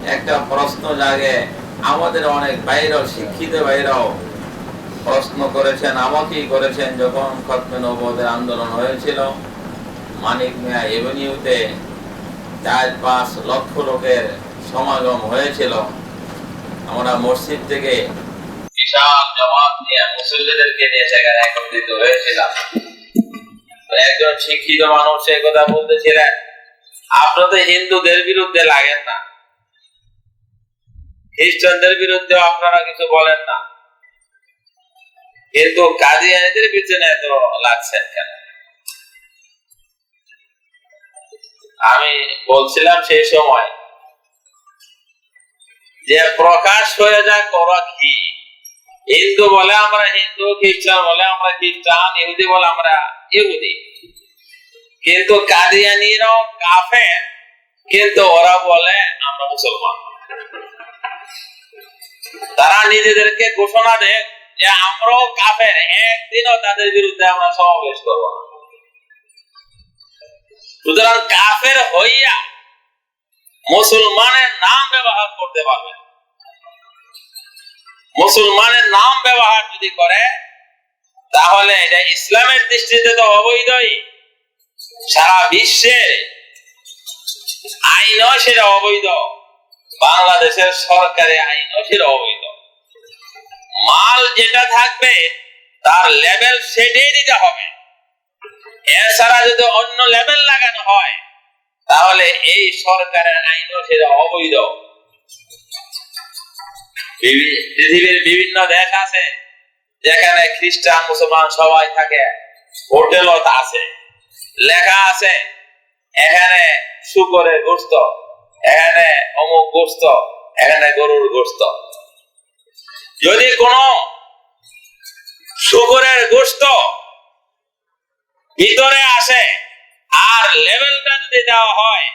একটা প্রশ্ন জাগে আমাদের অনেক বাইরেও শিক্ষিত বাইরেও প্রশ্ন করেছেন, আমাকেই করেছেন যখন খতমে নবদের আন্দোলন হয়েছিল? মানিক মিয়া এভিনিউতে চার পাঁচ লক্ষ লোকের সমাগম হয়েছিল। আমরা মসজিদ থেকে একত্রিত হয়েছিলাম। একজন শিক্ষিত মানুষ বলতেছিলেন তো হিন্দুদের বিরুদ্ধে লাগেন না। খ্রিস্টানদের বিরুদ্ধে আপনারা কিছু বলেন না। কিন্তু কাদিয়ানিদের পিছনে এত লাগছেন কেন? আমি বলছিলাম সেই সময় যে প্রকাশ হয়ে যায় করা কি। হিন্দু বলে আমরা হিন্দু, খ্রিস্টান বলে আমরা খ্রিস্টান, ইহুদি বলে আমরা ইহুদি। কিন্তু কাদিয়ানিরাও কাফে কিন্তু ওরা বলে আমরা মুসলমান। তারা নিজেদেরকে ঘোষণা দেয় যে আমরাও কাফের, একদিনও তাদের বিরুদ্ধে আমরা সমাবেশ না। সুতরাং কাফের হইয়া মুসলমানের নাম ব্যবহার করতে পারবে মুসলমানের নাম ব্যবহার যদি করে, তাহলে এটা ইসলামের দৃষ্টিতে তো অবৈধই। সারা বিশ্বে আইনও সেটা অবৈধ। বাংলাদেশের সরকারি আইনও সেটা অবৈধ। মাল যেটা থাকবে, তার লেভেল সেটাই দিতে হবে। এছাড়া যদি অন্য লেভেল লাগানো হয়, তাহলে এই সরকারের আইনও সেটা অবৈধ। পৃথিবীর বিভিন্ন দেশ আছে, যেখানে খ্রিস্টান, মুসলমান সবাই থাকে হোটেলও আছে, লেখা আছে, এখানে শুকরের গোস্ত, এখানে অমুক গোস্ত, এখানে গরুর গোস্ত। যদি কোন শুকরের গোস্ত ভিতরে আসে আর লেভেলটা যদি দেওয়া হয়,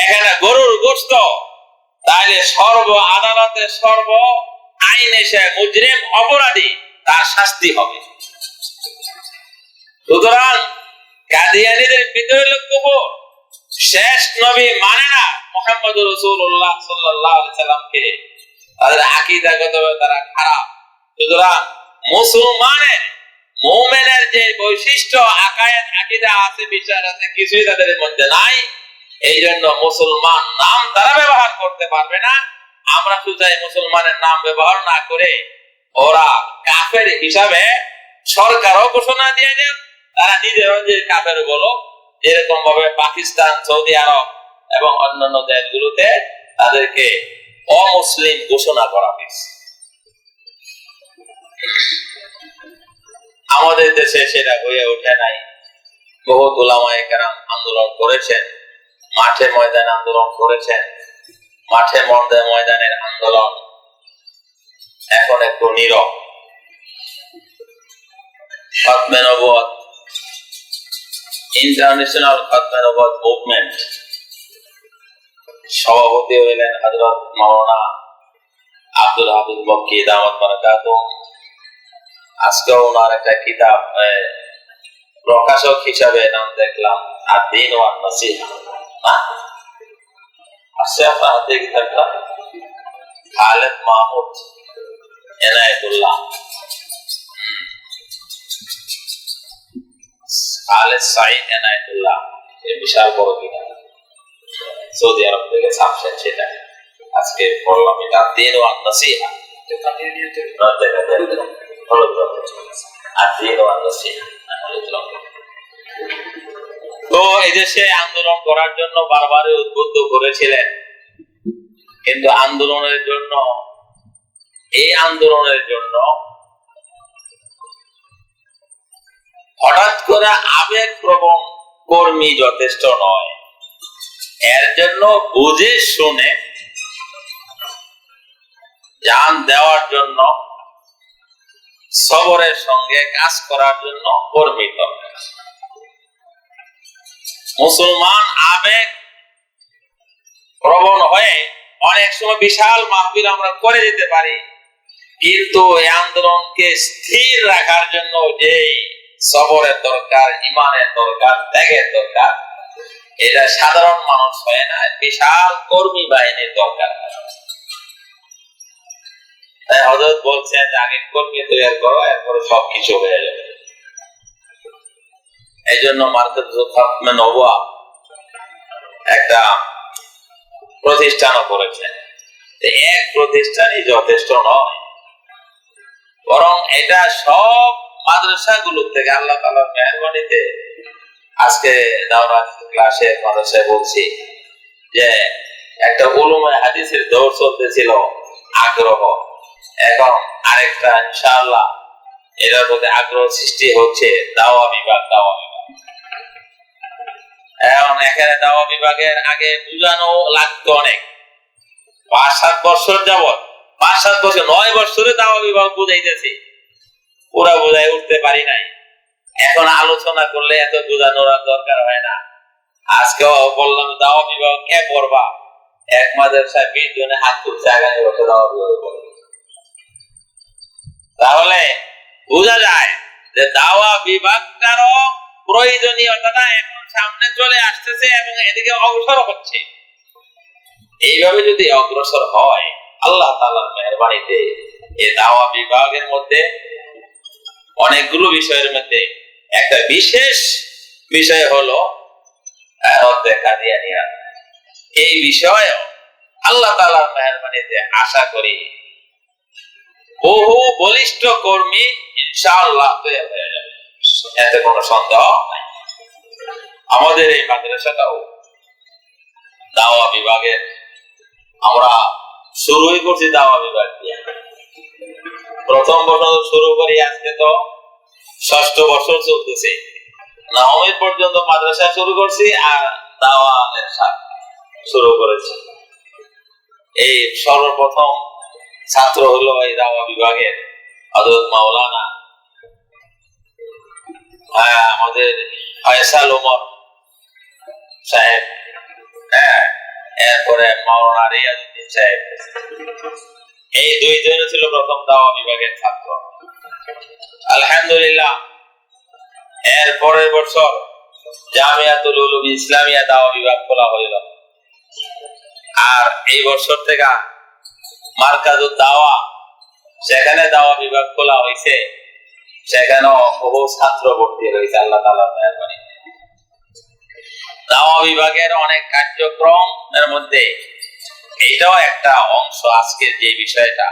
এখানে গরুর গোস্ত তাহলে সর্ব আদালতে সর্ব আইনে সে মুজরিম অপরাধী তার শাস্তি হবে। সুতরাং কাদিয়ানিদের ভিতরে লক্ষ্য শেষ নবী মানে না মোহাম্মদ রসুল্লাহ সাল্লাহ সাল্লামকে। তাদের আকিদাগত তারা খারাপ। সুতরাং মুসলমানের, মোমেনের যে বৈশিষ্ট্য আকায়েত আকিদা আছে, বিচার আছে, কিছুই তাদের মধ্যে নাই। এই জন্য মুসলমান নাম তারা ব্যবহার করতে পারবে না। আমরা শুধু এই মুসলমানের নাম ব্যবহার না করে ওরা কাফের হিসাবে সরকারও ঘোষণা দিয়ে দেন। তারা নিজেরাও যে কাফের বলো। যেরকম ভাবে পাকিস্তান, সৌদি আরব এবং অন্যান্য দেশগুলোতে তাদেরকে অমুসলিম ঘোষণা করা হয়েছে। আমাদের দেশে সেটা হয়ে ওঠে নাই। বহু ওলামায়ে কেরাম আন্দোলন করেছেন, মাঠে ময়দানে আন্দোলন করেছেন, মাঠে মধ্যে ময়দানের আন্দোলন এখন একটু নীরব। খতমে নবুয়ত ইন্টারন্যাশনাল খতমে নবুয়ত মুভমেন্ট সভাপতি হইলেন হযরত মাওলানা আব্দুল হাফিজ মক্কি দামাত বারাকাতুহু আজকে ওনার একটা কিতাব প্রকাশক হিসাবে নাম দেখলাম আর দিন ওয়ান নসিহা আসছে আপনার হাতে কিতাবটা খালেদ মাহমুদ এনায়েতুল্লাহ। খালেদ এনায়েতুল্লাহ বিশাল বড় কিতাব। সৌদি আরব থেকে ছাপছেন সেটা। আজকে পড়লাম এটা দিন ওয়ান নসিহা তো এই আন্দোলন করার জন্য উদ্বুদ্ধ করেছিলেন, কিন্তু আন্দোলনের জন্য, এই আন্দোলনের জন্য হঠাৎ করে আবেগ প্রবণ কর্মী যথেষ্ট নয়। এর জন্য বুঝে শুনে জান দেওয়ার জন্য, সবরের সঙ্গে কাজ করার জন্য কর্মী দরকার মুসলমান আবেগ প্রবণ হয়ে অনেক সময় বিশাল মাহফিল আমরা করে দিতে পারি, কিন্তু এই আন্দোলনকে স্থির রাখার জন্য যে সবরের দরকার ইমানের দরকার, ত্যাগের দরকার এটা সাধারণ মানুষ হয় না, বিশাল কর্মী বাহিনীর দরকার তাই হজরত বলছেন আগে কর্মী তৈরি করো, এরপরে সবকিছু হয়ে যাবে। এই জন্য মার্কেট একটা করেছেন এক প্রতিষ্ঠানই যথেষ্ট নয়, বরং এটা সব মাদ্রাসা গুলো থেকে আল্লাহ তালার মেহরবানিতে আজকে দাওরা ক্লাসে মাদ্রাসায় বলছি যে একটা উলুমে হাদিসের দৌড় চলতেছিল আগ্রহ। এখন আরেকটা ইনশাআল্লাহ এটার প্রতি আগ্রহ সৃষ্টি হচ্ছে দাওয়া বিভাগ দাওয়া বিভাগ। এখন এখানে দাওয়া বিভাগের আগে বুঝানো লাগতো অনেক। পাঁচ, সাত বছর যাবত পাঁচ, সাত বছর, নয় বছরে দাওয়া বিভাগ বুঝাইতেছি। পুরা বুঝাই উঠতে পারি নাই। এখন আলোচনা করলে এত বোঝানোর দরকার হয় না। আজকে বললাম দাওয়া বিভাগ কে করবা? এক মাদ্রাসায় বিশ জনে হাত তুলছে, আগামী বছর দাওয়া করবে। তাহলে বোঝা যায় যে দাওয়া বিভাগটারও প্রয়োজনীয়তাটা এখন সামনে চলে আসতেছে এবং এদিকে অগ্রসর হচ্ছে। এইভাবে যদি অগ্রসর হয়, আল্লাহ তালার মেহরবানিতে এই দাওয়া বিভাগের মধ্যে অনেকগুলো বিষয়ের মধ্যে একটা বিশেষ বিষয় হলো এই বিষয়ে আল্লাহ তালার মেহরবানিতে আশা করি বহু বলিষ্ঠ কর্মী ইনশাআল্লাহ এতে কোনো সন্দেহ নাই। আমাদের এই মাদ্রাসাটাও দাওয়া বিভাগের আমরা শুরুই করছি দাওয়া বিভাগ দিয়ে। প্রথম বছর শুরু করি আজকে তো। ষষ্ঠ বছর চলতেছে। নবমী পর্যন্ত মাদ্রাসা শুরু করছি আর দাওয়াতের শুরু করেছি। এই সর্বপ্রথম ছাত্র হলো এই দাওয়া বিভাগের হজরত মাওলানা। হ্যাঁ, আমাদের ফয়সাল ওমর সাহেব। হ্যাঁ এরপরে মাওলানা রিয়াজুদ্দিন সাহেব। এই দুইজন ছিল প্রথম দাওয়া বিভাগের ছাত্র। আলহামদুলিল্লাহ। এর পরের বছর জামিয়াতুল উলুম ইসলামিয়া দাওয়া বিভাগ খোলা হইল। আর এই বছর থেকে মার্কাজুদ দাওয়া, সেখানে দাওয়া বিভাগ খোলা হয়েছে সেখানেও বহু ছাত্র ভর্তি হয়েছে আল্লাহ তালা মেহরবানি। দাওয়া বিভাগের অনেক কার্যক্রম এর মধ্যে এটাও একটা অংশ আজকের যে বিষয়টা।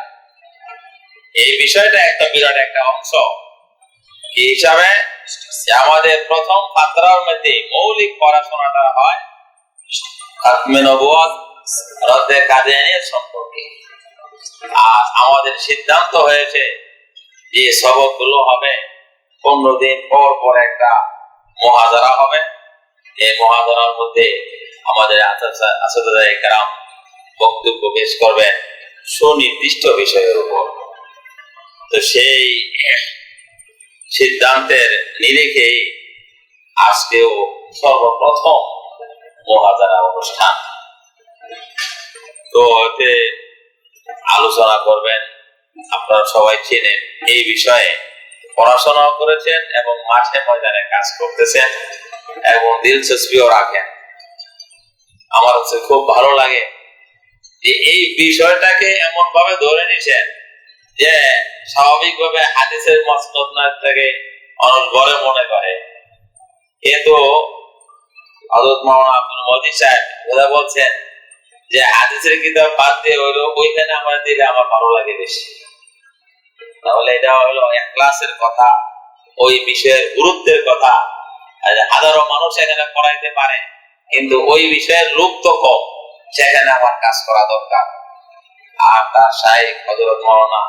এই বিষয়টা একটা বিরাট একটা অংশ। কি হিসাবে? আমাদের প্রথম পাত্রার মধ্যে মৌলিক পড়াশোনাটা হয় সম্পর্কে। আর আমাদের সিদ্ধান্ত হয়েছে যে সবকগুলো হবে, পনেরো দিন পর পর একটা মহাজারা হবে। এই মহাজারার মধ্যে আমাদের আসাদা একরাম বক্তব্য পেশ করবেন সুনির্দিষ্ট বিষয়ের উপর তো সেই সিদ্ধান্তের নিরিখে আজকেও সর্বপ্রথম মহাজারা অনুষ্ঠান। তো এতে আলোচনা করবেন, আপনারা সবাই চেনেন, এই বিষয়ে পড়াশোনা করেছেন এবং মাঠে ময়দানে কাজ করতেছেন এবং দিলচস্পিও রাখেন। আমার হচ্ছে খুব ভালো লাগে যে এই বিষয়টাকে এমন ভাবে ধরে নিছেন যে স্বাভাবিকভাবে হাদিসের মসনদ না থেকে বলে মনে করে। কিন্তু হজরত মাওলানা আব্দুল মজিদ সাহেব বলছেন যে হাদিসের কিতাব বাদ দিয়ে ওইখানে দিলে আমার ভালো লাগে বেশি। তাহলে এটা হলো এক ক্লাসের কথা, ওই বিষয়ের গুরুত্বের কথা। হাজারো মানুষ এখানে পড়াইতে পারে, কিন্তু ওই বিষয়ের লোক তো কম, সেখানে আমার কাজ করা দরকার। আর তার সাহেব হজরত মৌলানা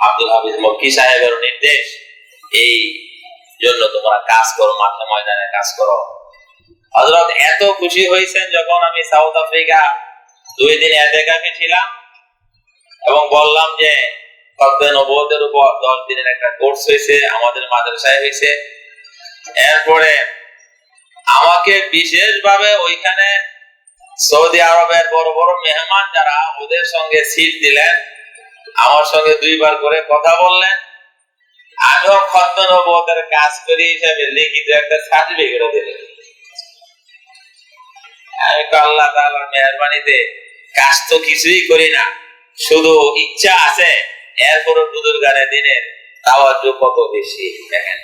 আব্দুল হাফিজ মক্কি সাহেবের নির্দেশ, এই জন্য তোমরা কাজ করো, মাঠে ময়দানে কাজ করো। হজরত এত খুশি হয়েছেন যখন আমি সাউথ আফ্রিকা দুই দিন এতেকাফে ছিলাম এবং বললাম যে খদ্দে নবতের উপর দশ দিনের একটা কোর্স হয়েছে, আমাদের মাদ্রাসায় হয়েছে। এরপরে আমাকে বিশেষভাবে ওইখানে সৌদি আরবের বড় বড় মেহমান যারা ওদের সঙ্গে সিট দিলেন আমার সঙ্গে দুইবার করে কথা বললেন। আমিও কাজ করি হিসেবে লিখিত একটা সার্টিফিকেট দিলেন। আমি কাজ তো কিছুই করি না, শুধু ইচ্ছা আছে এরপরও দুদুর গানে দিনের তাওয়াজ্জ কত বেশি দেখেন।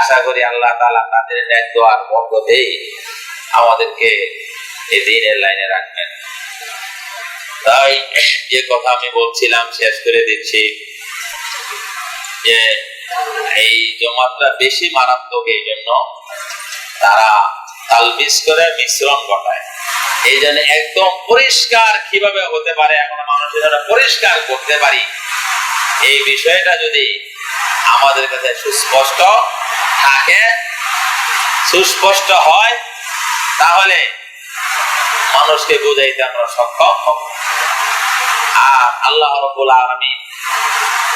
আশা করি আল্লাহ তাআলা তাদের এক দোয়ার বরকতেই আমাদেরকে এই দিনের লাইনে রাখবেন। তাই যে কথা আমি বলছিলাম শেষ করে দিচ্ছি যে এই জমাতটা বেশি মারাত্মক এই জন্য তারা তালবিস করে মিশ্রণ ঘটায়। এই জন্য একদম পরিষ্কার কীভাবে হতে পারে এখন মানুষের পরিষ্কার করতে পারি। এই বিষয়টা যদি আমাদের কাছে সুস্পষ্ট থাকে, সুস্পষ্ট হয়, তাহলে মানুষকে বুঝাইতে আমরা সক্ষম হব। আল্লাহ রবুল আলমী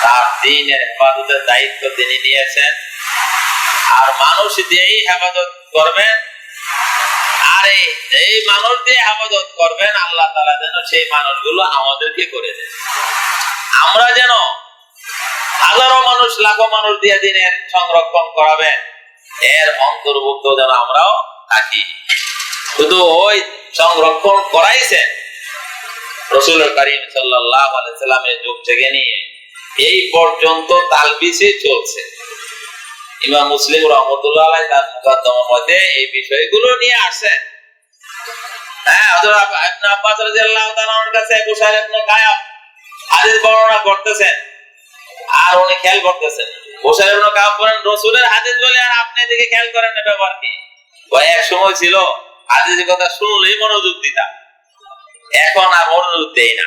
তার দিনের হেফাজতের দায়িত্ব তিনি নিয়েছেন। আর মানুষ দিয়েই হেফাজত করবেন, আর এই- মানুষ দিয়ে হেফাজত করবেন, আল্লাহ তালা যেন সেই মানুষগুলো আমাদেরকে করে দেন। আমরা যেন হাজারো মানুষ, লাখো মানুষ দিয়ে দিনের সংরক্ষণ করাবেন, এর অন্তর্ভুক্ত যেন আমরাও থাকি। শুধু ওই সংরক্ষণ করাইছেন রসুল যুগ থেকে নিয়ে এই পর্যন্ত তালবিসে চলছে। ইমাম মুসলিম রহমতুল্লাহ তার এই বিষয়গুলো নিয়ে হ্যাঁ হযরত ইবনে আব্বাস রাদিয়াল্লাহু কাছে বুশার ইবনে কায়াব হাদিস বর্ণনা করতেছেন। আর উনি খেয়াল করতেছেন। বুশার ইবনে কায়াব বলেন, রাসূলের হাদিস বলে আর আপনি এদিকে খেয়াল করেন না, ব্যাপার কি? এক সময় ছিল, হাদিসের কথা শুনলেই মনোযোগ দিতাম। এখন আর মনোযোগ দেই না।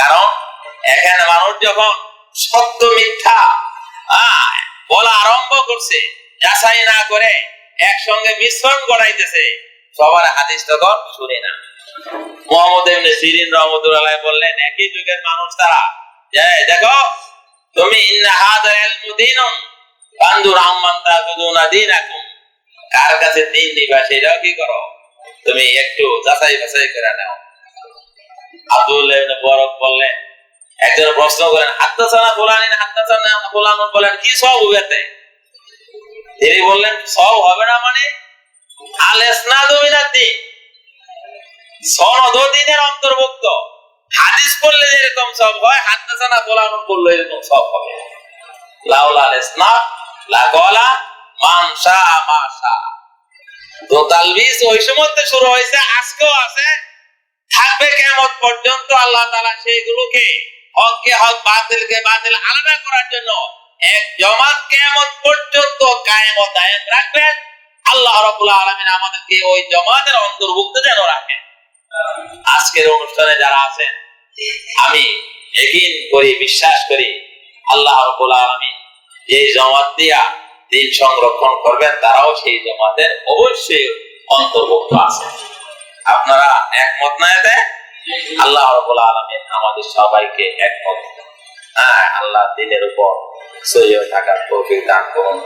কারণ এখানে মানুষ যখন সত্য মিথ্যা বলা আরম্ভ করছে, যাচাই না করে একসঙ্গে মিশ্রণ করাইতেছে সবার হাদিস তখন শুনে না। মোহাম্মদ ইবনে সিরিন বললেন, একই যুগের মানুষ তারা দেখো, তুমি ইন্না হাদাল ইলমু দীনুন ফানদুর আম্মান কার কাছে দিন নিবা সেটাও কি করো? তুমি একটু যাচাই বাছাই করে নাও। ইবনে বরক বললেন, একজন প্রশ্ন করেন হাত্তাসানা বলেন, কি সব হইবে তিনি বললেন, সব হবে না মানে? আল সনদ দিনের অন্তর্ভুক্ত। হাদিস পড়লে যেরকম সব হয় হাত্তাসানা ফুলানুন পড়লে এরকম সব হবে। মান শাআ, মা শাআ। ওই সময় শুরু হয়েছে, আজকেও আছে। থাকবে কেমন পর্যন্ত আল্লাহ তালা সেইগুলোকে হককে হক বাতিল আলাদা করার জন্য এক জমাত কেমন পর্যন্ত কায়েম রাখবেন। আল্লাহ আলামিন আমাদেরকে ওই জমাতের অন্তর্ভুক্ত যেন রাখেন। আজকের অনুষ্ঠানে যারা আছেন, আমি একিন করি বিশ্বাস করি, আল্লাহ রাব্বুল আলামিন যে জমাত দিয়া দিন সংরক্ষণ করবেন, তারাও সেই জমাতের অবশ্যই অন্তর্ভুক্ত আছে। আপনারা একমত না এতে? আল্লাহ রাব্বুল আলমিন আমাদের সবাইকে একমত হ্যাঁ আল্লাহ দিনের উপর সহিহ থাকার তৌফিক দান করুন।